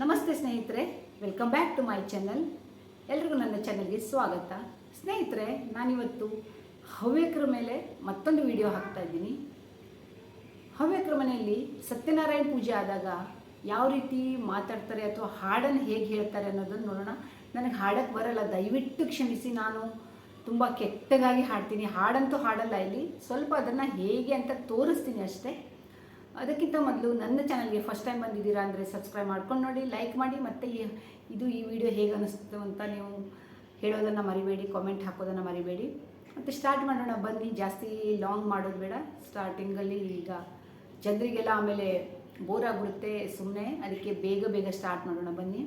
ನಮಸ್ತೆ ಸ್ನೇಹಿತರೆ welcome back to my channel ಎಲ್ರಿಗೂ ನನ್ನ ಚಾನಲ್ಗೆ ಸ್ವಾಗತ. ಸ್ನೇಹಿತರೆ, ನಾನಿವತ್ತು ಹವ್ಯಕರ ಮೇಲೆ ಮತ್ತೊಂದು ವಿಡಿಯೋ ಹಾಕ್ತಾ ಇದ್ದೀನಿ. ಹವ್ಯಕರ ಮನೆಯಲ್ಲಿ ಸತ್ಯನಾರಾಯಣ ಪೂಜೆ ಆದಾಗ ಯಾವ ರೀತಿ ಮಾತಾಡ್ತಾರೆ ಅಥವಾ ಹಾಡನ್ನು ಹೇಗೆ ಹೇಳ್ತಾರೆ ಅನ್ನೋದನ್ನು ನೋಡೋಣ. ನನಗೆ ಹಾಡಕ್ಕೆ ಬರಲ್ಲ, ದಯವಿಟ್ಟು ಕ್ಷಮಿಸಿ. ನಾನು ತುಂಬ ಕೆಟ್ಟದಾಗಿ ಹಾಡ್ತೀನಿ. ಹಾಡಂತೂ ಹಾಡಲ್ಲ ಇಲ್ಲಿ. ಸ್ವಲ್ಪ ಅದನ್ನು ಹೇಗೆ ಅಂತ ತೋರಿಸ್ತೀನಿ ಅಷ್ಟೇ. ಅದಕ್ಕಿಂತ ಮೊದಲು ನನ್ನ ಚಾನಲ್ಗೆ ಫಸ್ಟ್ ಟೈಮ್ ಬಂದಿದ್ದೀರಾ ಅಂದರೆ ಸಬ್ಸ್ಕ್ರೈಬ್ ಮಾಡ್ಕೊಂಡು ನೋಡಿ ಲೈಕ್ ಮಾಡಿ, ಮತ್ತು ಇದು ಈ ವಿಡಿಯೋ ಹೇಗೆ ಅನ್ನಿಸ್ತು ಅಂತ ನೀವು ಹೇಳೋದನ್ನು ಮರಿಬೇಡಿ ಕಾಮೆಂಟ್ ಹಾಕೋದನ್ನು ಮರಿಬೇಡಿ. ಮತ್ತು ಸ್ಟಾರ್ಟ್ ಮಾಡೋಣ, ಬನ್ನಿ. ಜಾಸ್ತಿ ಲಾಂಗ್ ಮಾಡೋದು ಬೇಡ. ಸ್ಟಾರ್ಟಿಂಗಲ್ಲಿ ಈಗ ಜನರಿಗೆಲ್ಲ ಆಮೇಲೆ ಬೋರ್ ಆಗಿಬಿಡುತ್ತೆ ಸುಮ್ಮನೆ ಅದಕ್ಕೆ ಬೇಗ ಬೇಗ ಸ್ಟಾರ್ಟ್ ಮಾಡೋಣ, ಬನ್ನಿ.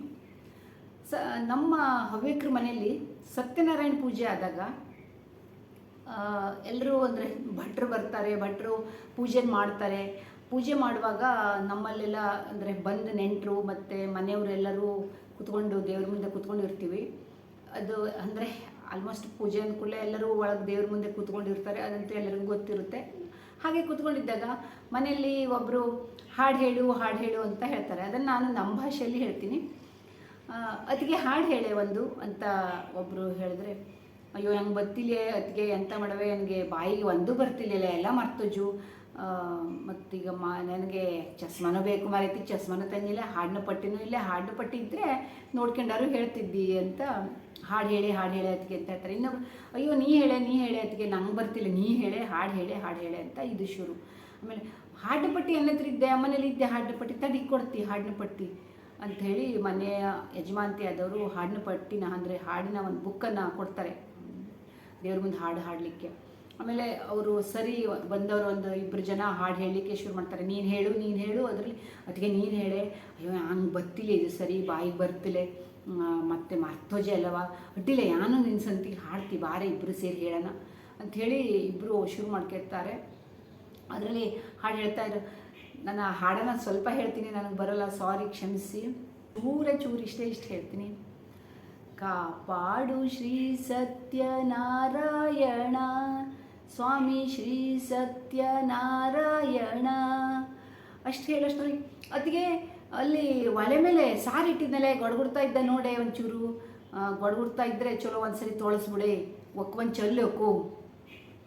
ಸ, ನಮ್ಮ ಹವ್ಯಕರ ಮನೆಯಲ್ಲಿ ಸತ್ಯನಾರಾಯಣ ಪೂಜೆ ಆದಾಗ ಎಲ್ಲರೂ ಅಂದರೆ ಭಟ್ರು ಬರ್ತಾರೆ, ಭಟ್ರು ಪೂಜೆ ಮಾಡ್ತಾರೆ. ಪೂಜೆ ಮಾಡುವಾಗ ನಮ್ಮಲ್ಲೆಲ್ಲ ಅಂದರೆ ಬಂದ ನೆಂಟರು ಮತ್ತು ಮನೆಯವರೆಲ್ಲರೂ ಕುತ್ಕೊಂಡು ದೇವ್ರ ಮುಂದೆ ಕುತ್ಕೊಂಡು ಇರ್ತೀವಿ ಅದು ಅಂದರೆ ಆಲ್ಮೋಸ್ಟ್ ಪೂಜೆ ಅಂದ್ಕೂಡಲೇ ಎಲ್ಲರೂ ಒಳಗೆ ದೇವ್ರ ಮುಂದೆ ಕೂತ್ಕೊಂಡಿರ್ತಾರೆ. ಅದಂತೂ ಎಲ್ಲರಿಗೂ ಗೊತ್ತಿರುತ್ತೆ. ಹಾಗೆ ಕೂತ್ಕೊಂಡಿದ್ದಾಗ ಮನೆಯಲ್ಲಿ ಒಬ್ಬರು ಹಾಡು ಹೇಳು ಹಾಡು ಹೇಳು ಅಂತ ಹೇಳ್ತಾರೆ. ಅದನ್ನು ನಾನು ನಮ್ಮ ಭಾಷೆಯಲ್ಲಿ ಹೇಳ್ತೀನಿ. ಅದಕ್ಕೆ ಹಾಡು ಹೇಳೆ ಒಂದು ಅಂತ ಒಬ್ಬರು ಹೇಳಿದ್ರೆ, ಅಯ್ಯೋ ಹಂಗೆ ಬರ್ತಿಲ್ಲೇ ಅದಕ್ಕೆ ಎಂತ ಮಾಡವೆ? ನನಗೆ ಬಾಯಿಗೆ ಒಂದು ಬರ್ತಿಲ್ಲ ಎಲ್ಲ ಮರ್ತೋಜು ಮತ್ತೀಗ ಮಾ, ನನಗೆ ಚಸ್ಮಾನು ಬೇಕು ಮಾರೈತಿ, ಚಸ್ಮಾನು ತಂದಿಲ್ಲ, ಹಾಡಿನ ಪಟ್ಟಿನೂ ಇಲ್ಲ. ಹಾಡಿನ ಪಟ್ಟಿ ಇದ್ದರೆ ನೋಡ್ಕೊಂಡಾರು ಹೇಳ್ತಿದ್ದಿ ಅಂತ ಹಾಡು ಹೇಳಿ ಹಾಡು ಹೇಳಿ ಅದಕ್ಕೆ ಅಂತ ಹೇಳ್ತಾರೆ. ಇನ್ನೊಬ್ರು ಅಯ್ಯೋ, ನೀ ಹೇಳೆ ನೀ ಹೇಳೆ ಅದಕ್ಕೆ ನಂಗೆ ಬರ್ತಿಲ್ಲ. ನೀ ಹೇಳೆ, ಹಾಡು ಹೇಳೆ ಹಾಡು ಹೇಳೆ ಅಂತ ಇದು ಶುರು. ಆಮೇಲೆ ಹಾಡಿನ ಪಟ್ಟಿ ಎಲ್ಲತ್ರ ಇದ್ದೆ ಮನೇಲಿ ಇದ್ದೆ ಹಾಡಿನ ಪಟ್ಟಿ, ತಡಿ ಕೊಡ್ತಿ ಹಾಡಿನ ಪಟ್ಟಿ ಅಂಥೇಳಿ ಮನೆಯ ಯಜಮಾಂತಿ ಆದವರು ಹಾಡಿನ ಪಟ್ಟಿನ ಅಂದರೆ ಹಾಡಿನ ಒಂದು ಬುಕ್ಕನ್ನು ಕೊಡ್ತಾರೆ. ದೇವ್ರ ಮುಂದೆ ಹಾಡು ಹಾಡಲಿಕ್ಕೆ. ಆಮೇಲೆ ಅವರು ಸರಿ ಬಂದವರು ಒಂದು ಇಬ್ಬರು ಜನ ಹಾಡು ಹೇಳಲಿಕ್ಕೆ ಶುರು ಮಾಡ್ತಾರೆ. ನೀನು ಹೇಳು ನೀನು ಹೇಳು, ಅದರಲ್ಲಿ ಅದಕ್ಕೆ ನೀನು ಹೇಳೆ. ಅಯ್ಯೋ, ಹಂಗೆ ಬತ್ತಿಲ್ಲ ಇದು ಸರಿ, ಬಾಯಿಗೆ ಬರ್ತಿಲ್ಲ. ಮತ್ತೆ ಮರ್ತೋಜೆ ಅಲ್ಲವ? ಅಡ್ಡಿಲ್ಲ, ಯಾನು ನಿನ್ನ ಸಂತಿ ಹಾಡ್ತಿ, ಬಾರೆ ಇಬ್ಬರು ಸೇರಿ ಹೇಳೋಣ ಅಂಥೇಳಿ ಇಬ್ಬರು ಶುರು ಮಾಡ್ಕೊಳ್ತಾರೆ ಅದರಲ್ಲಿ ಹಾಡು ಹೇಳ್ತಾ ಇದ್ರು ನಾನು ಆ ಹಾಡನ್ನು ಸ್ವಲ್ಪ ಹೇಳ್ತೀನಿ, ನನಗೆ ಬರೋಲ್ಲ, ಸಾರಿ ಕ್ಷಮಿಸಿ. ಚೂರ ಚೂರು ಇಷ್ಟೇ ಇಷ್ಟು ಹೇಳ್ತೀನಿ. ಕಾಪಾಡು ಶ್ರೀ ಸತ್ಯನಾರಾಯಣ ಸ್ವಾಮಿ ಶ್ರೀ ಸತ್ಯನಾರಾಯಣ. ಅಷ್ಟು ಹೇಳಷ್ಟರಲ್ಲಿ ಅದಕ್ಕೆ ಅಲ್ಲಿ ಒಲೆ ಮೇಲೆ ಸಾರಿ ಇಟ್ಟಿದ್ಮೇಲೆ ಗೊಡ್ಗುಡ್ತಾ ಇದ್ದ ನೋಡೆ ಒಂಚೂರು. ಗೊಡ್ಗುಡ್ತಾ ಇದ್ದರೆ ಚಲೋ ಒಂದ್ಸರಿ ತೊಳಸ್ಬಿಡಿ ಒಕ್ ಒಂದು ಚಲ್ಲೋಕು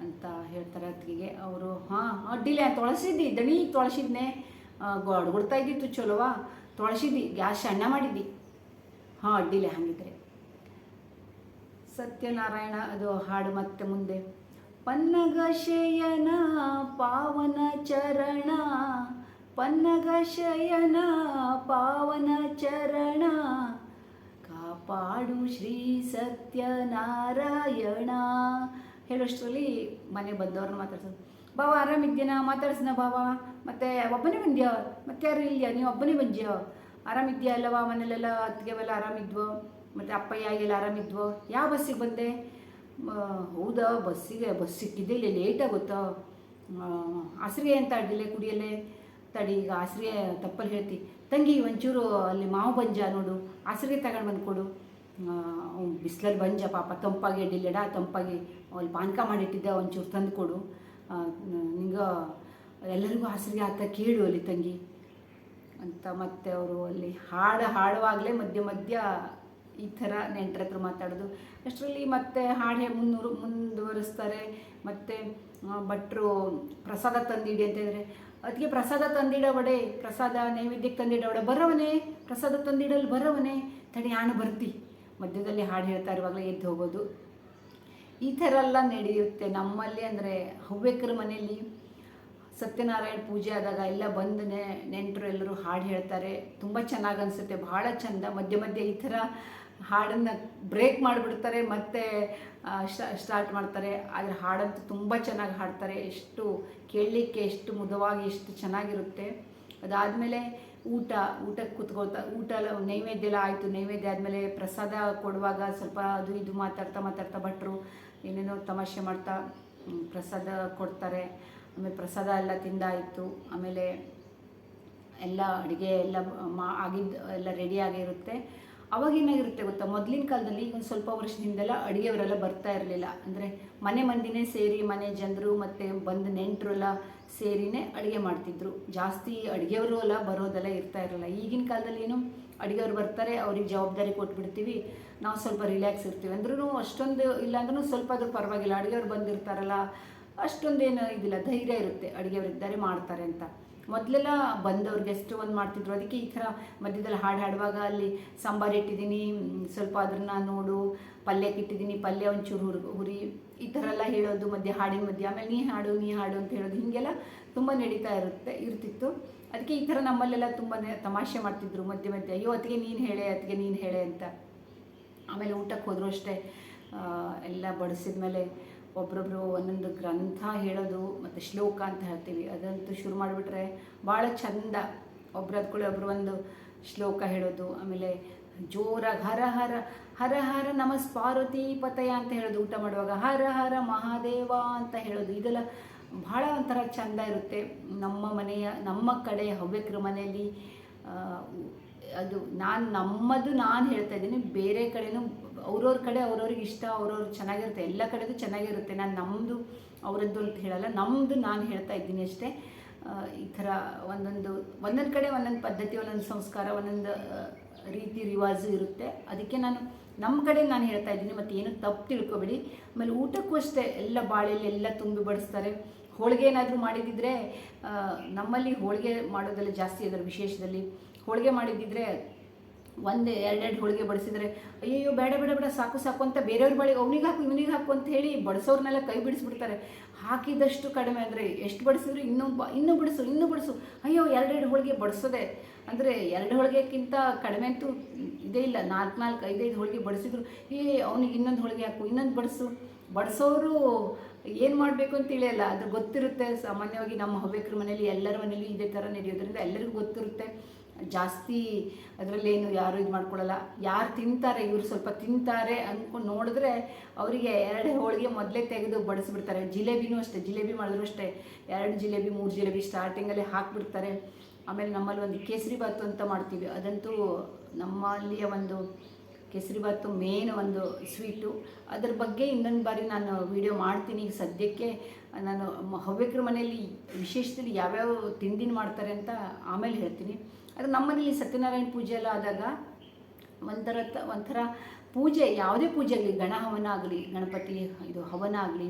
ಅಂತ ಹೇಳ್ತಾರೆ ಅತ್ತಿಗೆಗೆ. ಅವರು, ಹಾಂ, ಅಡ್ಡಿಲ್ಲ, ತೊಳಸಿದ್ದಿ, ದಣಿ ತೊಳಸಿದ್ನೆ. ಗೊಡ್ಗುಡ್ತಾ ಇದ್ದಿತ್ತು ಚಲೋವಾ, ತೊಳಸಿದ್ದಿ, ಗ್ಯಾಸ್ ಸಣ್ಣ ಮಾಡಿದ್ದಿ. ಹಾಂ, ಅಡ್ಡಿಲ್ಲ, ಹಾಗಿದ್ರೆ. ಸತ್ಯನಾರಾಯಣ ಅದು ಹಾಡು ಮತ್ತೆ ಮುಂದೆ. ಪನ್ನಗ ಶಯನ ಪಾವನ ಚರಣ, ಪನ್ನಗಶಯನ ಪಾವನ ಚರಣ. ಕಾಪಾಡು ಶ್ರೀ ಸತ್ಯನಾರಾಯಣ. ಹೇಳೋಷ್ಟರಲ್ಲಿ ಮನೆ ಬಂದವ್ರನ್ನ ಮಾತಾಡ್ಸೋದು. ಬಾವ ಆರಾಮಿದ್ದೀನ ಮಾತಾಡ್ಸನ ಬಾವ ಮತ್ತೆ ಒಬ್ಬನೇ ಬಂದ್ಯಾ? ಮತ್ತೆ ಯಾರು ನೀವು ಒಬ್ಬನೇ ಬಂದ್ಯಾ? ಆರಾಮಿದ್ಯಾ ಅಲ್ಲವಾ? ಮನೇಲೆಲ್ಲ ಅತ್ತಿಗೆವೆಲ್ಲ ಆರಾಮಿದ್ವೋ? ಮತ್ತೆ ಅಪ್ಪಯ್ಯ ಎಲ್ಲ ಆರಾಮಿದ್ವೋ? ಯಾವ ಬಸ್ಸಿಗೆ ಬಂದೆ? ಹೌದಾ? ಬಸ್ಸಿಗೆ ಬಸ್ ಸಿಕ್ಕಿದ್ದೆ ಇಲ್ಲಿ ಲೇಟ್ ಆಗುತ್ತಾ ಆಸರಿಗೆ ಅಂತ ಅಡ್ಡಿಲ್ಲ ಕುಡಿಯಲ್ಲೇ? ತಡಿ, ಈಗ ಆಸರಿಗೆ ತಪ್ಪಲ್ಲಿ ಹೇಳ್ತಿ. ತಂಗಿ, ಒಂಚೂರು ಅಲ್ಲಿ ಮಾವು ಬಂಜ ನೋಡು. ಆಸರಿಗೆ ತಗೊಂಡು ಬಂದು ಕೊಡು. ಬಿಸಿಲಲ್ಲಿ ಬಂಜ ಪಾಪ. ತಂಪಾಗಿ ಅಡ್ಡಿಲ್ಲಡ ತಂಪಾಗಿ. ಅಲ್ಲಿ ಪಾನಕ ಮಾಡಿಟ್ಟಿದ್ದೆ, ಒಂಚೂರು ತಂದು ಕೊಡು. ನಿಂಗೆ ಎಲ್ಲರಿಗೂ ಆಸರಿಗೆ ಆತ ಕೇಳು ಅಲ್ಲಿ ತಂಗಿ. ಅಂತ ಮತ್ತೆ ಅವರು ಅಲ್ಲಿ ಹಾಡು ಹಾಡುವಾಗಲೇ ಮಧ್ಯ ಮಧ್ಯ ಈ ಥರ ನೆಂಟ್ರ ಹತ್ರ ಮಾತಾಡೋದು. ಅಷ್ಟರಲ್ಲಿ ಮತ್ತೆ ಹಾಡು ಮುನ್ನೂರು ಮುಂದುವರಿಸ್ತಾರೆ. ಮತ್ತು ಭಟ್ರು ಪ್ರಸಾದ ತಂದಿಡಿ ಅಂತ ಹೇಳಿದ್ರೆ, ಅದಕ್ಕೆ ಪ್ರಸಾದ ತಂದಿಡವಡೆ, ಪ್ರಸಾದ ನೈವೇದ್ಯಕ್ಕೆ ತಂದಿಡವಡೆ, ಬರವನೇ, ಪ್ರಸಾದ ತಂದಿಡಲ್ಲಿ ಬರವನೇ, ತಡಿ ಯಾನು ಬರ್ತಿ. ಮಧ್ಯದಲ್ಲಿ ಹಾಡು ಹೇಳ್ತಾ ಇರುವಾಗಲೇ ಎದ್ದು ಹೋಗೋದು. ಈ ಥರ ಎಲ್ಲ ನಡೆಯುತ್ತೆ. ನಮ್ಮಲ್ಲಿ ಅಂದರೆ ಹವ್ಯಕರ ಮನೆಯಲ್ಲಿ ಸತ್ಯನಾರಾಯಣ ಪೂಜೆ ಆದಾಗ ಎಲ್ಲ ಬಂದು ನೆಂಟರು ಎಲ್ಲರೂ ಹಾಡು ಹೇಳ್ತಾರೆ. ತುಂಬ ಚೆನ್ನಾಗಿ ಅನಿಸುತ್ತೆ. ಭಾಳ ಚಂದ. ಮಧ್ಯ ಮಧ್ಯೆ ಈ ಥರ ಹಾಡನ್ನು ಬ್ರೇಕ್ ಮಾಡಿಬಿಡ್ತಾರೆ, ಮತ್ತು ಸ್ಟಾರ್ಟ್ ಮಾಡ್ತಾರೆ. ಆದರೆ ಹಾಡಂತೂ ತುಂಬ ಚೆನ್ನಾಗಿ ಹಾಡ್ತಾರೆ. ಎಷ್ಟು ಕೇಳಲಿಕ್ಕೆ ಎಷ್ಟು ಮುದವಾಗಿ ಎಷ್ಟು ಚೆನ್ನಾಗಿರುತ್ತೆ. ಅದಾದಮೇಲೆ ಊಟ, ಊಟಕ್ಕೆ ಕೂತ್ಕೊಳ್ತಾ, ಊಟ ಎಲ್ಲ ನೈವೇದ್ಯ ಎಲ್ಲ ಆಯಿತು. ನೈವೇದ್ಯ ಆದಮೇಲೆ ಪ್ರಸಾದ ಕೊಡುವಾಗ ಸ್ವಲ್ಪ ಅದು ಇದು ಮಾತಾಡ್ತಾ ಮಾತಾಡ್ತಾ ಭಟ್ರು ಏನೇನೋ ತಮಾಷೆ ಮಾಡ್ತಾ ಪ್ರಸಾದ ಕೊಡ್ತಾರೆ. ಆಮೇಲೆ ಪ್ರಸಾದ ಎಲ್ಲ ತಿಂದಾಯಿತು. ಆಮೇಲೆ ಎಲ್ಲ ಅಡುಗೆ ಎಲ್ಲ ಮಾ, ಆಗಿದ್ದು, ಎಲ್ಲ ರೆಡಿಯಾಗಿರುತ್ತೆ ಅವಾಗೇನಾಗಿರುತ್ತೆ ಗೊತ್ತಾ? ಮೊದಲಿನ ಕಾಲದಲ್ಲಿ ಒಂದು ಸ್ವಲ್ಪ ವರ್ಷದಿಂದೆಲ್ಲ ಅಡುಗೆಯವರೆಲ್ಲ ಬರ್ತಾ ಇರಲಿಲ್ಲ. ಅಂದರೆ ಮನೆ ಮಂದಿನೇ ಸೇರಿ ಮನೆ ಜನರು ಮತ್ತು ಬಂದು ನೆಂಟರೆಲ್ಲ ಸೇರಿನೇ ಅಡುಗೆ ಮಾಡ್ತಿದ್ರು. ಜಾಸ್ತಿ ಅಡುಗೆಯವರು ಎಲ್ಲ ಬರೋದೆಲ್ಲ ಇರ್ತಾ ಇರಲಿಲ್ಲ ಈಗಿನ ಕಾಲದಲ್ಲಿ ಏನು? ಅಡುಗೆಯವ್ರು ಬರ್ತಾರೆ, ಅವ್ರಿಗೆ ಜವಾಬ್ದಾರಿ ಕೊಟ್ಬಿಡ್ತೀವಿ. ನಾವು ಸ್ವಲ್ಪ ರಿಲ್ಯಾಕ್ಸ್ ಇರ್ತೀವಿ. ಅಂದ್ರೂ ಅಷ್ಟೊಂದು ಇಲ್ಲ ಅಂದ್ರೂ ಸ್ವಲ್ಪ ಆದರೂ ಪರವಾಗಿಲ್ಲ. ಅಡುಗೆಯವ್ರು ಬಂದಿರ್ತಾರಲ್ಲ, ಅಷ್ಟೊಂದೇನು ಇದಿಲ್ಲ. ಧೈರ್ಯ ಇರುತ್ತೆ ಅಡುಗೆಯವ್ರಿದ್ದಾರೆ ಮಾಡ್ತಾರೆ ಅಂತ. ಮೊದಲೆಲ್ಲ ಬಂದವ್ರು ಗೆಸ್ಟ್ ಒಂದು ಮಾಡ್ತಿದ್ರು. ಅದಕ್ಕೆ ಈ ಥರ ಮಧ್ಯದಲ್ಲಿ ಹಾಡು ಹಾಡುವಾಗ ಅಲ್ಲಿ ಸಾಂಬಾರು ಇಟ್ಟಿದ್ದೀನಿ ಸ್ವಲ್ಪ ಅದನ್ನ ನೋಡು ಪಲ್ಯಕ್ಕೆ ಇಟ್ಟಿದ್ದೀನಿ, ಪಲ್ಯ ಒಂಚೂರು ಹುರು ಹುರಿ, ಈ ಥರ ಎಲ್ಲ ಹೇಳೋದು, ಮಧ್ಯೆ ಹಾಡಿನ ಮಧ್ಯೆ, ಆಮೇಲೆ ನೀ ಹಾಡು ನೀ ಹಾಡು ಅಂತ ಹೇಳೋದು, ಹೀಗೆಲ್ಲ ತುಂಬ ನಡೀತಾ ಇರುತ್ತೆ, ಇರ್ತಿತ್ತು. ಅದಕ್ಕೆ ಈ ಥರ ನಮ್ಮಲ್ಲೆಲ್ಲ ತುಂಬ ತಮಾಷೆ ಮಾಡ್ತಿದ್ರು, ಮಧ್ಯೆ ಮಧ್ಯೆ, ಅಯ್ಯೋ ಅದಕ್ಕೆ ನೀನು ಹೇಳೆ ಅದಕ್ಕೆ ನೀನು ಹೇಳೆ ಅಂತ. ಆಮೇಲೆ ಊಟಕ್ಕೆ ಹೋದರೂ ಅಷ್ಟೇ ಎಲ್ಲ ಬಡಿಸಿದ ಮೇಲೆ ಒಬ್ರೊಬ್ರು ಒಂದೊಂದು ಗ್ರಂಥ ಹೇಳೋದು ಮತ್ತು ಶ್ಲೋಕ ಅಂತ ಹೇಳ್ತೀವಿ, ಅದಂತೂ ಶುರು ಮಾಡಿಬಿಟ್ರೆ ಭಾಳ ಚಂದ. ಒಬ್ರದ್ಕೊಳ್ಳಿ ಒಬ್ಬರು ಒಂದು ಶ್ಲೋಕ ಹೇಳೋದು, ಆಮೇಲೆ ಜೋರಾಗಿ ಹರ ಹರ ಹರ ಹರ ನಮಸ್ ಪಾರ್ವತಿ ಪತಯ ಅಂತ ಹೇಳೋದು ಊಟ ಮಾಡುವಾಗ, ಹರ ಹರ ಮಹಾದೇವ ಅಂತ ಹೇಳೋದು, ಇದೆಲ್ಲ ಭಾಳ ಒಂಥರ ಚಂದ ಇರುತ್ತೆ. ನಮ್ಮ ಮನೆಯ, ನಮ್ಮ ಕಡೆ ಹವ್ಯಕ್ರ ಮನೆಯಲ್ಲಿ ಅದು ನಾನು ನಮ್ಮದು ನಾನು ಹೇಳ್ತಾ ಇದ್ದೀನಿ, ಬೇರೆ ಕಡೆನೂ ಅವ್ರವ್ರ ಕಡೆ ಅವ್ರವ್ರಿಗೆ ಇಷ್ಟ, ಅವ್ರವ್ರು ಚೆನ್ನಾಗಿರುತ್ತೆ, ಎಲ್ಲ ಕಡೆದು ಚೆನ್ನಾಗಿರುತ್ತೆ. ನಾನು ನಮ್ಮದು ಅವರದ್ದು ಅಂತ ಹೇಳಲ್ಲ ನಮ್ಮದು ನಾನು ಹೇಳ್ತಾ ಇದ್ದೀನಿ ಅಷ್ಟೇ. ಈ ಥರ ಒಂದೊಂದು ಒಂದೊಂದು ಕಡೆ ಒಂದೊಂದು ಪದ್ಧತಿ, ಒಂದೊಂದು ಸಂಸ್ಕಾರ, ಒಂದೊಂದು ರೀತಿ ರಿವಾಜು ಇರುತ್ತೆ. ಅದಕ್ಕೆ ನಾನು ನಮ್ಮ ಕಡೆ ನಾನು ಹೇಳ್ತಾ ಇದ್ದೀನಿ, ಮತ್ತು ಏನು ತಪ್ಪು ತಿಳ್ಕೊಬೇಡಿ. ಆಮೇಲೆ ಊಟಕ್ಕೂ ಅಷ್ಟೇ, ಎಲ್ಲ ಬಾಳೆಯಲ್ಲಿ ಎಲ್ಲ ತುಂಬಿ ಬಡಿಸ್ತಾರೆ. ಹೋಳಿಗೆ ಏನಾದರೂ ಮಾಡಿದ್ದಿದ್ರೆ ನಮ್ಮಲ್ಲಿ ಹೋಳಿಗೆ ಮಾಡೋದೆಲ್ಲ ಜಾಸ್ತಿ ಅದರ ವಿಶೇಷದಲ್ಲಿ. ಹೋಳಿಗೆ ಮಾಡಿದ್ದಿದ್ರೆ ಒಂದು ಎರಡೆರಡು ಹೋಳಿಗೆ ಬಡಿಸಿದರೆ ಅಯ್ಯೋ ಬೇಡ ಬೇಡ ಬೇಡ, ಸಾಕು ಸಾಕು ಅಂತ ಬೇರೆಯವ್ರ ಬಳಿ ಅವನಿಗೆ ಹಾಕು, ಇವನಿಗೆ ಹಾಕು ಅಂತ ಹೇಳಿ ಬಡಿಸೋರ್ನೆಲ್ಲ ಕೈ ಬಿಡಿಸ್ಬಿಡ್ತಾರೆ. ಹಾಕಿದಷ್ಟು ಕಡಿಮೆ ಅಂದರೆ ಎಷ್ಟು ಬಡಿಸಿದ್ರು ಇನ್ನೂ ಇನ್ನೂ ಬಿಡಿಸು ಇನ್ನೂ ಬಿಡಿಸು. ಅಯ್ಯೋ, ಎರಡೆರಡು ಹೋಳಿಗೆ ಬಡಿಸೋದೆ. ಅಂದರೆ ಎರಡು ಹೋಳಿಗೆಕ್ಕಿಂತ ಕಡಿಮೆ ಅಂತೂ ಇದೇ ಇಲ್ಲ. ನಾಲ್ಕು ನಾಲ್ಕು, ಐದೈದು ಹೋಳಿಗೆ ಬಡಿಸಿದ್ರು, ಏ, ಅವನಿಗೆ ಇನ್ನೊಂದು ಹೋಳಿಗೆ ಹಾಕು, ಇನ್ನೊಂದು ಬಡಿಸು. ಬಡಿಸೋರು ಏನು ಮಾಡಬೇಕು ಅಂತ ತಿಳಿಯಲ್ಲ. ಅದು ಗೊತ್ತಿರುತ್ತೆ. ಸಾಮಾನ್ಯವಾಗಿ ನಮ್ಮ ಹವ್ಯಕರ ಮನೇಲಿ ಎಲ್ಲರ ಮನೇಲಿ ಇದೇ ಥರ ನಡೆಯೋದ್ರಿಂದ ಎಲ್ಲರಿಗೂ ಗೊತ್ತಿರುತ್ತೆ. ಜಾಸ್ತಿ ಅದರಲ್ಲೇನು ಯಾರು ಇದು ಮಾಡ್ಕೊಳ್ಳಲ್ಲ ಯಾರು ತಿಂತಾರೆ, ಇವರು ಸ್ವಲ್ಪ ತಿಂತಾರೆ ಅಂದ್ಕೊಂಡು ನೋಡಿದ್ರೆ ಅವರಿಗೆ ಎರಡು ಹೋಳಿಗೆ ಮೊದಲೇ ತೆಗೆದು ಬಡಿಸ್ಬಿಡ್ತಾರೆ. ಜಿಲೇಬಿನೂ ಅಷ್ಟೇ, ಜಿಲೇಬಿ ಮಾಡಿದ್ರು ಅಷ್ಟೇ. ಎರಡು ಜಿಲೇಬಿ, ಮೂರು ಜಿಲೇಬಿ ಸ್ಟಾರ್ಟಿಂಗಲ್ಲಿ ಹಾಕಿಬಿಡ್ತಾರೆ. ಆಮೇಲೆ ನಮ್ಮಲ್ಲಿ ಒಂದು ಕೇಸರಿ ಬಾತು ಅಂತ ಮಾಡ್ತೀವಿ. ಅದಂತೂ ನಮ್ಮಲ್ಲಿಯ ಒಂದು ಕೇಸರಿ ಬಾತು ಮೇನ್ ಒಂದು ಸ್ವೀಟು ಅದ್ರ ಬಗ್ಗೆ ಇನ್ನೊಂದು ಬಾರಿ ನಾನು ವಿಡಿಯೋ ಮಾಡ್ತೀನಿ. ಈಗ ಸದ್ಯಕ್ಕೆ ನಾನು ಹವ್ಯಕರ ಮನೆಯಲ್ಲಿ ವಿಶೇಷದಲ್ಲಿ ಯಾವ್ಯಾವ ತಿಂಡಿನ ಮಾಡ್ತಾರೆ ಅಂತ ಆಮೇಲೆ ಹೇಳ್ತೀನಿ. ಅದು ನಮ್ಮನೇಲಿ ಸತ್ಯನಾರಾಯಣ ಪೂಜೆ ಎಲ್ಲ ಆದಾಗ ಒಂಥರ ಒಂಥರ ಪೂಜೆ, ಯಾವುದೇ ಪೂಜೆ ಆಗಲಿ, ಗಣ ಹವನ ಆಗಲಿ, ಗಣಪತಿ ಇದು ಹವನ ಆಗಲಿ,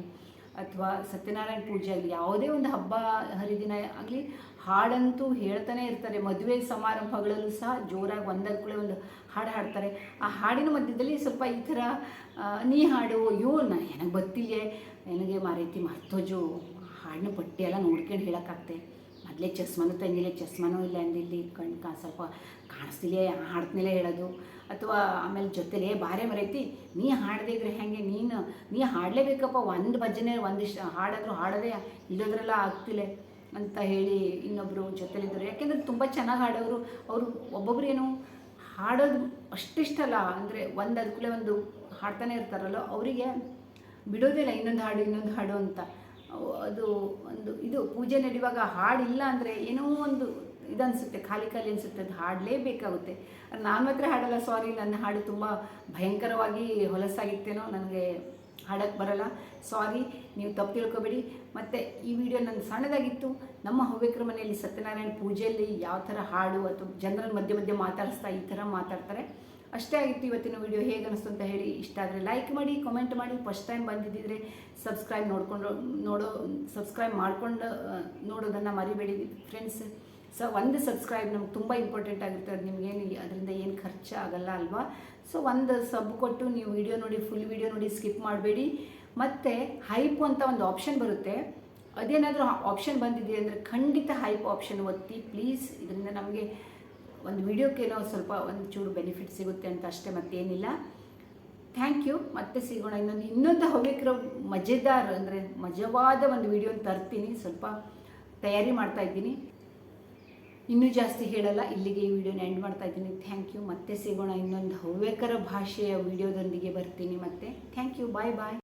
ಅಥವಾ ಸತ್ಯನಾರಾಯಣ ಪೂಜೆ ಆಗಲಿ, ಯಾವುದೇ ಒಂದು ಹಬ್ಬ, ಹರಿದಿನ ಆಗಲಿ, ಹಾಡಂತೂ ಹೇಳ್ತಾನೆ ಇರ್ತಾರೆ. ಮದುವೆ ಸಮಾರಂಭಗಳಲ್ಲೂ ಸಹ ಜೋರಾಗಿ ಒಂದಾದ ಕೂಡ ಒಂದು ಹಾಡು ಹಾಡ್ತಾರೆ. ಆ ಹಾಡಿನ ಮಧ್ಯದಲ್ಲಿ ಸ್ವಲ್ಪ ಈ ಥರ ನೀ ಹಾಡು, ಅಯ್ಯೋ, ನಾ, ನನಗೆ ಬತ್ತಿಲ್ಲೇ ನನಗೆ ಮಾರೈತಿ ಮರ್ತೋಜು, ಹಾಡಿನ ಪಟ್ಟಿ ಎಲ್ಲ ನೋಡ್ಕೊಂಡು ಹೇಳೋಕ್ಕಾಗ್ತೆ. ಮೊದಲೇ ಚಸ್ಮನೂ ತಂದಿಲ್ಲ ಚಸ್ಮನೂ ಇಲ್ಲ ಅಂದಿಲ್ಲಿ ಕಣ್ಣು ಕಾ ಸ್ವಲ್ಪ ಕಾಣಿಸ್ತಿಲ್ಲೇ ಹಾಡ್ತಿನಲ್ಲೇ ಹೇಳೋದು? ಅಥವಾ ಆಮೇಲೆ ಜೊತೆಲೇ ಬಾರೆ ಮರೈತಿ, ನೀ ಹಾಡದೇ ಇದ್ರೆ ಹೆಂಗೆ? ನೀನು, ನೀ ಹಾಡಲೇಬೇಕಪ್ಪ, ಒಂದು ಭಜನೆ ಒಂದಿಷ್ಟು ಹಾಡಾದರೂ ಹಾಡೋದೇ ಇಲ್ಲದ್ರೆಲ್ಲ ಆಗ್ತಿಲ್ಲ ಅಂತ ಹೇಳಿ ಇನ್ನೊಬ್ಬರು ಜೊತೆಲಿದ್ದರು. ಯಾಕೆಂದರೆ ತುಂಬ ಚೆನ್ನಾಗಿ ಹಾಡೋರು ಅವರು ಒಬ್ಬೊಬ್ರು ಏನು ಹಾಡೋದು ಅಷ್ಟಿಷ್ಟಲ್ಲ ಅಂದರೆ ಒಂದು ಅದಕ್ಕೂ ಒಂದು ಹಾಡ್ತಾನೆ ಇರ್ತಾರಲ್ಲ, ಅವರಿಗೆ ಬಿಡೋದಿಲ್ಲ, ಇನ್ನೊಂದು ಹಾಡು ಇನ್ನೊಂದು ಹಾಡು ಅಂತ. ಅದು ಒಂದು ಇದು ಪೂಜೆ ನಡೆಯುವಾಗ ಹಾಡಿಲ್ಲ ಅಂದರೆ ಏನೋ ಒಂದು ಇದನ್ಸುತ್ತೆ ಖಾಲಿ ಖಾಲಿ ಅನಿಸುತ್ತೆ, ಅದು ಹಾಡಲೇಬೇಕಾಗುತ್ತೆ. ನಾನು ಮಾತ್ರ ಹಾಡಲ್ಲ ಸಾರಿ ನನ್ನ ಹಾಡು ತುಂಬ ಭಯಂಕರವಾಗಿ ಹೊಲಸಾಗಿತ್ತೇನೋ, ನನಗೆ ಹಾಡಕ್ಕೆ ಬರಲ್ಲ. ಸಾರಿ ನೀವು ತಪ್ಪು ತಿಳ್ಕೊಬೇಡಿ. ಮತ್ತು ಈ ವಿಡಿಯೋ ನನ್ನ ಸಣ್ಣದಾಗಿತ್ತು, ನಮ್ಮ ಹವ್ಯಕರ ಮನೆಯಲ್ಲಿ ಸತ್ಯನಾರಾಯಣ ಪೂಜೆಯಲ್ಲಿ ಯಾವ ಥರ ಹಾಡು ಅಥವಾ ಜನರನ್ನು ಮಧ್ಯೆ ಮಧ್ಯೆ ಮಾತಾಡಿಸ್ತಾ ಈ ಥರ ಮಾತಾಡ್ತಾರೆ ಅಷ್ಟೇ ಆಗಿತ್ತು ಇವತ್ತಿನ ವಿಡಿಯೋ ಹೇಗೆ ಅನಿಸ್ತು ಅಂತ ಹೇಳಿ. ಇಷ್ಟ ಆದರೆ ಲೈಕ್ ಮಾಡಿ ಕಮೆಂಟ್ ಮಾಡಿ. ಫಸ್ಟ್ ಟೈಮ್ ಬಂದಿದ್ದಿದ್ರೆ ಸಬ್ಸ್ಕ್ರೈಬ್ ನೋಡಿಕೊಂಡು, ನೋಡೋ ಸಬ್ಸ್ಕ್ರೈಬ್ ಮಾಡಿಕೊಂಡು ನೋಡೋದನ್ನು ಮರಿಬೇಡಿ ಫ್ರೆಂಡ್ಸ್ ಸೊ ಒಂದು ಸಬ್ಸ್ಕ್ರೈಬ್ ನಮ್ಗೆ ತುಂಬ ಇಂಪಾರ್ಟೆಂಟ್ ಆಗಿರುತ್ತೆ. ಅದು ನಿಮಗೇನು ಅದರಿಂದ ಏನು ಖರ್ಚು ಆಗಲ್ಲ ಅಲ್ವಾ? ಸೊ ಒಂದು ಸಬ್ ಕೊಟ್ಟು ನೀವು ವಿಡಿಯೋ ನೋಡಿ ಫುಲ್ ವಿಡಿಯೋ ನೋಡಿ ಸ್ಕಿಪ್ ಮಾಡಬೇಡಿ. ಮತ್ತು ಹೈಪು ಅಂತ ಒಂದು ಆಪ್ಷನ್ ಬರುತ್ತೆ. ಅದೇನಾದರೂ ಆಪ್ಷನ್ ಬಂದಿದೆ ಅಂದರೆ ಖಂಡಿತ ಹೈಪ್ ಆಪ್ಷನ್ ಒತ್ತಿ. ಪ್ಲೀಸ್ ಇದರಿಂದ ನಮಗೆ ಒಂದು ವಿಡಿಯೋಕ್ಕೇನೋ ಸ್ವಲ್ಪ ಒಂದು ಚೂರು ಬೆನಿಫಿಟ್ ಸಿಗುತ್ತೆ ಅಂತ ಅಷ್ಟೇ ಮತ್ತೇನಿಲ್ಲ. ಥ್ಯಾಂಕ್ ಯು ಮತ್ತೆ ಸಿಗೋಣ, ಇನ್ನೊಂದು ಇನ್ನೊಂದು ಹವ್ಯಕರ ಮಜೆದಾರ್ ಅಂದರೆ ಮಜವಾದ ಒಂದು ವಿಡಿಯೋನ ತರ್ತೀನಿ. ಸ್ವಲ್ಪ ತಯಾರಿ ಮಾಡ್ತಾ ಇದ್ದೀನಿ. ಇನ್ನೂ ಜಾಸ್ತಿ ಹೇಳಲ್ಲ, ಇಲ್ಲಿಗೆ ಈ ವಿಡಿಯೋನ ಎಂಡ್ ಮಾಡ್ತಾ ಇದ್ದೀನಿ. ಥ್ಯಾಂಕ್ ಯು ಮತ್ತೆ ಸಿಗೋಣ, ಇನ್ನೊಂದು ಹವ್ಯಕರ ಭಾಷೆಯ ವಿಡಿಯೋದೊಂದಿಗೆ ಬರ್ತೀನಿ ಮತ್ತೆ. Thank you bye bye